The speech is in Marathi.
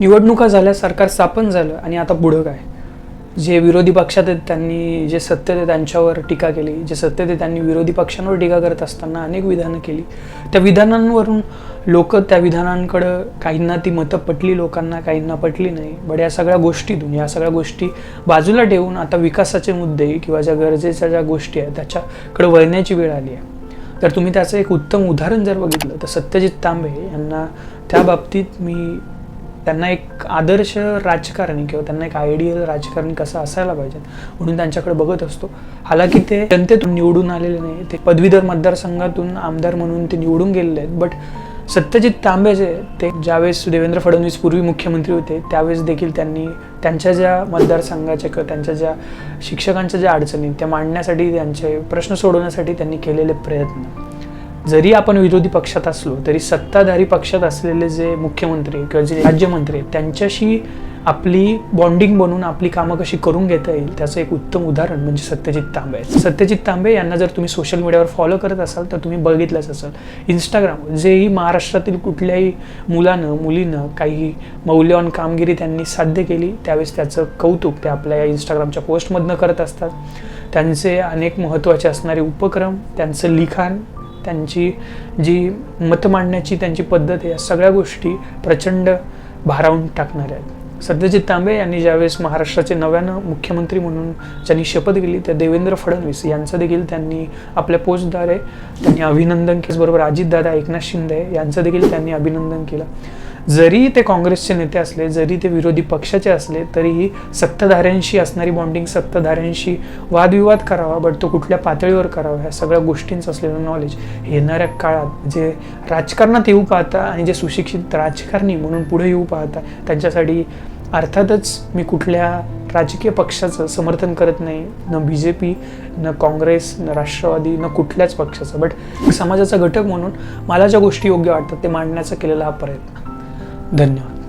निवडणुका झाल्या सरकार स्थापन झालं आणि आता पुढं काय? जे विरोधी पक्षात आहेत त्यांनी जे सत्तेत आहे त्यांच्यावर टीका केली. जे सत्तेत आहे त्यांनी विरोधी पक्षांवर टीका करत असताना अनेक विधानं केली. त्या विधानांवरून लोक त्या विधानांकडं काहींना ती मतं पटली लोकांना काहींना पटली नाही. बट या सगळ्या गोष्टीतून या सगळ्या गोष्टी बाजूला ठेवून आता विकासाचे मुद्दे किंवा ज्या गरजेच्या ज्या गोष्टी आहेत त्याच्याकडे वळण्याची वेळ आली आहे. तर तुम्ही त्याचं एक उत्तम उदाहरण जर बघितलं तर सत्यजित तांबे यांना त्या बाबतीत मी त्यांना एक आदर्श राजकारणी किंवा त्यांना एक आयडियल राजकारणी कसं असायला पाहिजे म्हणून त्यांच्याकडे बघत असतो. हालाकी ते जनतेतून निवडून आलेले नाही ते पदवीधर मतदारसंघातून आमदार म्हणून ते निवडून गेलेले आहेत. बट सत्यजित तांबे जे ते ज्यावेळेस देवेंद्र फडणवीस पूर्वी मुख्यमंत्री होते त्यावेळेस देखील त्यांनी त्यांच्या ज्या मतदारसंघाच्या किंवा त्यांच्या ज्या शिक्षकांच्या ज्या अडचणी त्या मांडण्यासाठी त्यांचे प्रश्न सोडवण्यासाठी त्यांनी केलेले प्रयत्न. जरी आपण विरोधी पक्षात असलो तरी सत्ताधारी पक्षात असलेले जे मुख्यमंत्री किंवा जे राज्यमंत्री आहेत, त्यांच्याशी आपली बॉन्डिंग बनवून आपली कामं कशी करून घेता येईल त्याचं एक उत्तम उदाहरण म्हणजे सत्यजित तांबे आहे. सत्यजित तांबे यांना जर तुम्ही सोशल मीडियावर फॉलो करत असाल तर तुम्ही बघितलंच असाल इंस्टाग्राम जेही महाराष्ट्रातील कुठल्याही मुलानं मुलीनं काही मौल्यवान कामगिरी त्यांनी साध्य केली त्यावेळेस त्याचं कौतुक ते आपल्या या इंस्टाग्रामच्या पोस्टमधनं करत असतात त्यांचे अनेक महत्त्वाचे असणारे उपक्रम त्यांचं लिखाण त्यांची जी मत मांडण्याची त्यांची पद्धत आहे या सगळ्या गोष्टी प्रचंड भारावून टाकणाऱ्या आहेत. सत्यजित तांबे यांनी ज्यावेळेस महाराष्ट्राचे नव्यानं मुख्यमंत्री म्हणून ज्यांनी शपथ घेतली त्या देवेंद्र फडणवीस यांचं देखील त्यांनी आपल्या पोस्टद्वारे त्यांनी अभिनंदन केलं. बरोबर अजितदादा एकनाथ शिंदे यांचं देखील त्यांनी अभिनंदन केलं. जरी ते काँग्रेसचे नेते असले जरी ते विरोधी पक्षाचे असले तरीही सत्ताधाऱ्यांशी असणारी बॉन्डिंग सत्ताधाऱ्यांशी वादविवाद करावा बट तो कुठल्या पातळीवर करावा ह्या सगळ्या गोष्टींचं असलेलं नॉलेज येणाऱ्या काळात जे राजकारणात येऊ पाहता आणि जे सुशिक्षित राजकारणी म्हणून पुढे येऊ पाहता त्यांच्यासाठी अर्थातच मी कुठल्या राजकीय पक्षाचं समर्थन करत नाही न बी जे पी न काँग्रेस न राष्ट्रवादी न कुठल्याच पक्षाचं. बट समाजाचा घटक म्हणून मला ज्या गोष्टी योग्य वाटतात ते मांडण्याचा केलेला हा प्रयत्न. धन्यवाद.